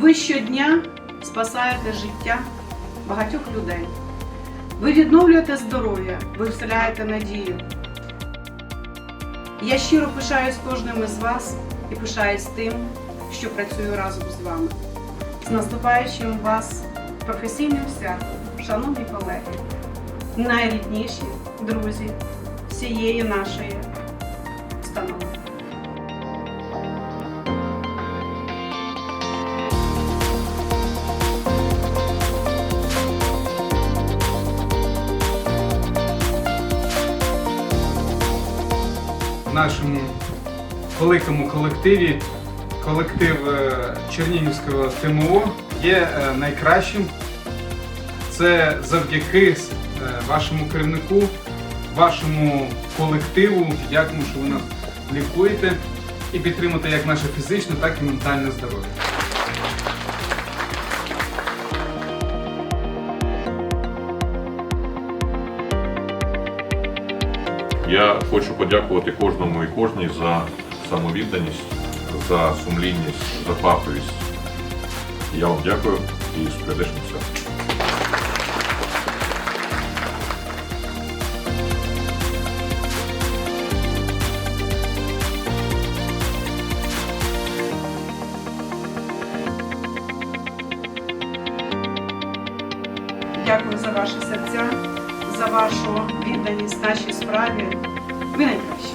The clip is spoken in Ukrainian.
ви щодня спасаєте життя багатьох людей. Ви відновлюєте здоров'я, ви вселяєте надію. Я щиро пишаюсь кожним із вас і пишаюсь тим, що працюю разом з вами. З наступаючим вас професійним святом, шановні колеги, найрідніші друзі всієї нашої установи. Нашому великому колективі. Колектив е, Чернігівського ТМО є е, найкращим. Це завдяки е, вашому керівнику, вашому колективу. Дякуємо, що ви нас лікуєте і підтримуєте як наше фізичне, так і ментальне здоров'я. Я хочу подякувати кожному і кожній за самовідданість, за сумлінність, за фаховість. Я вам дякую і з святом. Дякую за ваші серця, за вашу відданість нашій справі. Ви найкращі.